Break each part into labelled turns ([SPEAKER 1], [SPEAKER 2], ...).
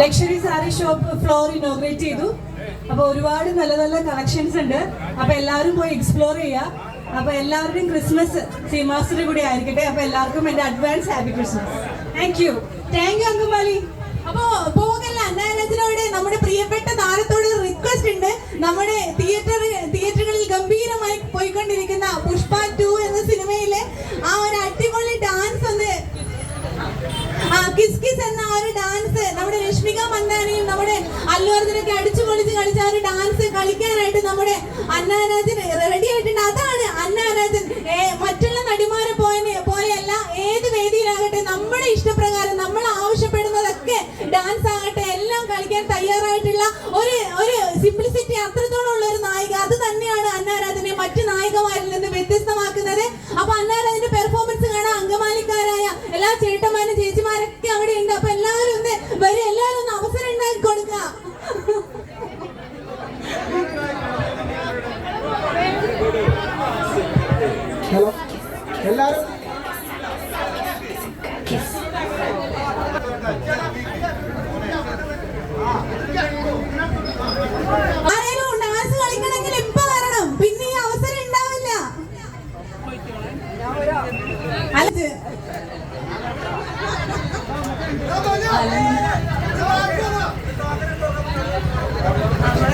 [SPEAKER 1] Luxury sari shop floor inaugurate ചെയ്തു. അപ്പൊ ഒരുപാട് നല്ല നല്ല കളക്ഷൻസ് ഉണ്ട്. അപ്പൊ എല്ലാവരും പോയി എക്സ്പ്ലോർ ചെയ്യുക. അപ്പൊ എല്ലാവരുടെയും ക്രിസ്മസ് സീമാസിന്റെ കൂടി ആയിരിക്കട്ടെ. അപ്പൊ എല്ലാവർക്കും എന്റെ advance happy Christmas thank you thank you Angamaly
[SPEAKER 2] അപ്പോ പോകല്ല. അന്നാരത്തിനോട് നമ്മുടെ പ്രിയപ്പെട്ട താരത്തോട് റിക്വസ്റ്റ് ഉണ്ട്. നമ്മുടെ തിയേറ്റർ തിയേറ്ററുകളിൽ ഗംഭീരമായി പോയിക്കൊണ്ടിരിക്കുന്ന പുഷ്പ ടു എന്ന സിനിമയിലെ ആ ഒരു അടിപൊളി ഡാൻസ് ഒന്ന് ആ കിസ് കിസ് എന്ന ആ ഒരു ഡാൻസ് നമ്മുടെ രശ്മിക മന്ദാനയും നമ്മുടെ അല്ലു അർജുനൊക്കെ അടിച്ചു പൊളിച്ച് കളിച്ച ഒരു ഡാൻസ് കളിക്കാനായിട്ട് നമ്മുടെ അന്നാരാജൻ റെഡി ആയിട്ടുണ്ട്. അതാണ് അന്നാരാജൻ മറ്റുള്ള നടിമാരെ പോലെ പോലെയല്ല ഏത് വേദിയിലാകട്ടെ നമ്മുടെ ഇഷ്ടപ്രകാരം നമ്മൾ ആവശ്യപ്പെടുന്നതൊക്കെ ഡാൻസ് ആകട്ടെ എല്ലാം കളിക്കാൻ തയ്യാറായിട്ടുള്ള ഒരു ഒരു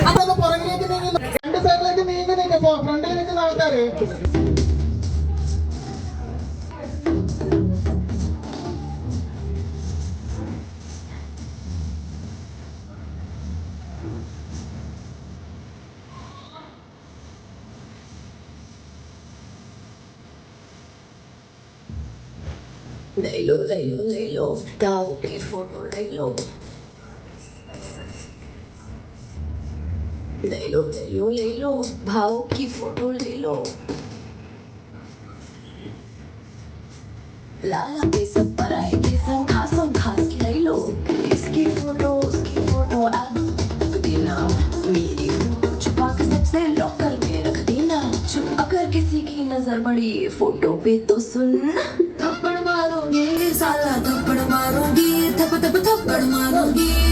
[SPEAKER 3] അതൊന്ന് രണ്ട് സൈഡിലേക്ക് നീങ്ങി നിൽക്കുമ്പോ ഫ്രണ്ടിൽ നിൽക്കുന്ന ആൾക്കാര്.
[SPEAKER 4] लो ले लो ले लो दाव फ़ोटो ले लो ले लो ले लो भाव की फ़ोटो ले लो लाला के सब पर आएगी संखा संखा ले लो इसकी फ़ोटो उसकी फ़ोटो अब देना मेरी फ़ोटो छुपा के सबसे लॉकर में रख देना चुप अगर किसी की नज़र पड़ी फ़ोटो पे तो सुन मारोगे साला थप्पड़ मारूँगी थप थप थप्पड़ मारोगी।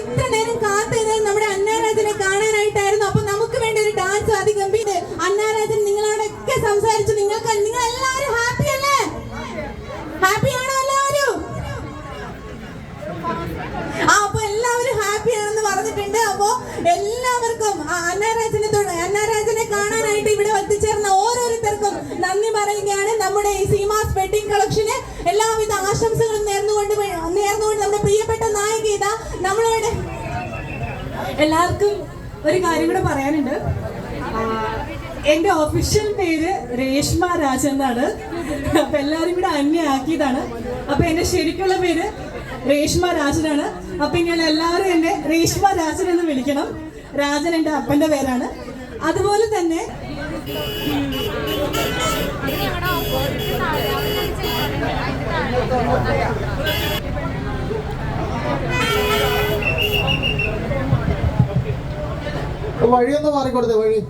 [SPEAKER 2] ഇത്ര നേരം കാത്തിരുന്നത് നമ്മുടെ അന്നാരാജനെ കാണാനായിട്ടായിരുന്നു. അപ്പൊ നമുക്ക് വേണ്ടി ഒരു ഡാൻസ് അതിഗംഭീര അന്നാരാജൻ നിങ്ങളോടൊക്കെ സംസാരിച്ചു. നിങ്ങൾക്ക് നിങ്ങൾ എല്ലാവരും ഹാപ്പി അല്ലേ? ഹാപ്പി ആണോ എല്ലാവരും? ആ അപ്പൊ എല്ലാവരും ഹാപ്പി ആണെന്ന് പറഞ്ഞിട്ടുണ്ട്. അപ്പോ എല്ലാവർക്കും അന്നാരാജനെ അന്നാരാജനെ കാണാനായിട്ട് ഇവിടെ എത്തിച്ചേർന്ന ഓരോരുത്തർക്കും നന്ദി പറയുകയാണ്. നമ്മുടെ ഈ സീമാസ് വെഡിങ് കളക്ഷന് എല്ലാവിധ ആശംസകളും
[SPEAKER 1] എല്ലാവർക്കും ഒരു കാര്യം കൂടെ പറയാനുണ്ട്. എന്റെ ഒഫീഷ്യൽ പേര് രേഷ്മ രാജ് എന്നാണ്. അപ്പൊ എല്ലാരും കൂടെ അന്യാക്കിയതാണ്. അപ്പൊ എന്റെ ശരിക്കുള്ള പേര് രേഷ്മ രാജനാണ്. അപ്പൊ ഇങ്ങനെ എല്ലാവരും എന്നെ രേഷ്മ രാജൻ എന്ന് വിളിക്കണം. രാജൻ എന്റെ അപ്പന്റെ പേരാണ്. അതുപോലെ തന്നെ
[SPEAKER 3] വഴിയൊന്ന് മാറിക്കൊടുത്തേ വഴി.